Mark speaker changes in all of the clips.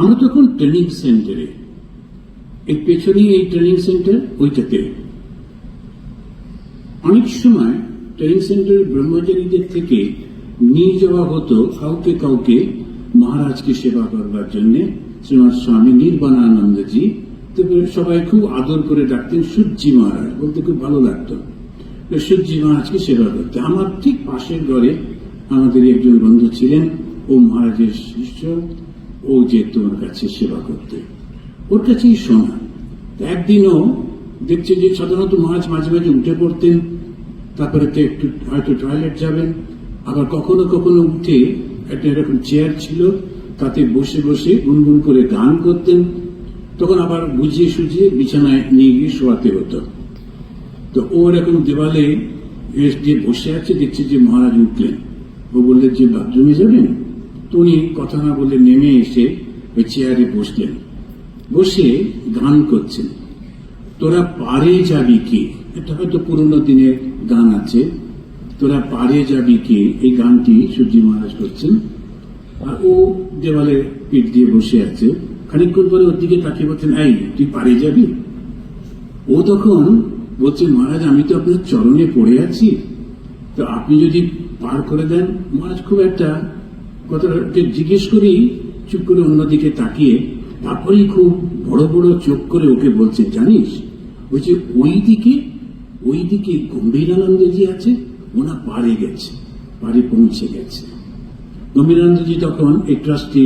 Speaker 1: আমরা তখন ট্রেনিং সেন্টারে এর পেছনেই এই ট্রেনিং সেন্টার ওইটাতে। অনেক সময় ট্রেনিং সেন্টারের ব্রহ্মচারীদের থেকে নিয়ে যাওয়া হতো কাউকে কাউকে মহারাজকে সেবা করবার জন্য, শ্রীমৎ স্বামী নির্বাণানন্দজি। সবাই খুব আদর করে ডাকতেন সূর্যি মহারাজ, বলতে খুব ভালো লাগতো। সূর্যি মহারাজকে সেবা করতে। আমার ঠিক পাশের ঘরে আমাদের একজন বন্ধু ছিলেন ও মহারাজের শিষ্য। ও যে তোমার কাছে সেবা করতে। ওর কাছেই শোনা। একদিনও দেখছে যে সাধারণত মহারাজ মাঝে মাঝে উঠে পড়তেন, তারপরে তো একটু হয়তো টয়লেট যাবেন, আবার কখনো কখনো উঠে একটা এরকম চেয়ার ছিল, তাতে বসে বসে গুনগুন করে গান করতেন, তখন আবার বুঝিয়ে সুঝিয়ে বিছানায় নিয়ে গিয়ে শোয়াতে হতো। তো ও এরকম দেওয়ালে যে বসে আছে, দেখছে যে মহারাজ উঠলেন। ও বললেন, যে বাথরুমে যাবেন? উনি কথা না বলে নেমে এসে ওই চেয়ারে বসলেন। বসে গান করছেন। তোরা পারে যাবি কে? এটা হয়তো পুরোনো দিনের গান আছে। তোরা পারে যাবি কে? এই গানটি সূর্যি মহারাজ করছেন। আর ও দেওয়ালে পিঠ দিয়ে বসে আছে। খানিকক্ষণ পরে ওর দিকে তাকিয়ে বলছেন, এই, তুই পারে যাবি? ও তখন বলছে, মহারাজ, আমি তো আপনার চরণে পড়ে আছি। তো আপনি যদি পার করে দেন, মহারাজ খুব একটা কথাটাকে জিজ্ঞেস করি চুপ করে অন্যদিকে তাকিয়ে তারপরেই খুব বড় বড় চোখ করে ওকে বলছে, জানিস, ওই যে ওই দিকে ওই দিকে গম্ভীরানন্দজি আছে, ওনা পারে গেছে পারে পৌঁছে গেছে। গম্ভীরানন্দজি তখন এই ট্রাস্টি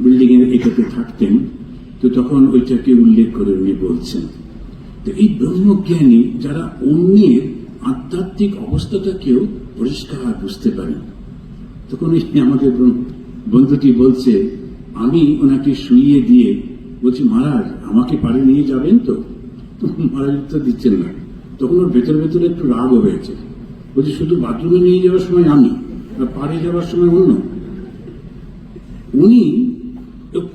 Speaker 1: বিল্ডিং এর এটাতে থাকতেন, তো তখন ওইটাকে উল্লেখ করে উনি বলছেন, তো এই ব্রহ্মজ্ঞানী যারা অন্যের আধ্যাত্মিক অবস্থাটাকেও পরিষ্কার বুঝতে পারেন তখন আমাদের বন্ধুটি বলছে, আমি ওনাকে শুইয়ে দিয়ে বলছি, মহারাজ, আমাকে পারে নিয়ে যাবেন তো? মহারাজ উত্তর দিচ্ছেন না। তখন ওর ভেতর ভেতরে একটু রাগ হয়েছে। বলছি, শুধু বাথরুমে নিয়ে যাওয়ার সময় আমি, আর পারে যাওয়ার সময় অন্য? উনি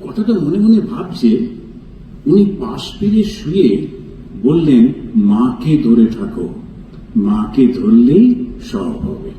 Speaker 1: কথাটা মনে মনে ভাবছে, উনি পাশ ফিরে শুয়ে বললেন, মাকে ধরে থাকো, মাকে ধরলেই সব হবে।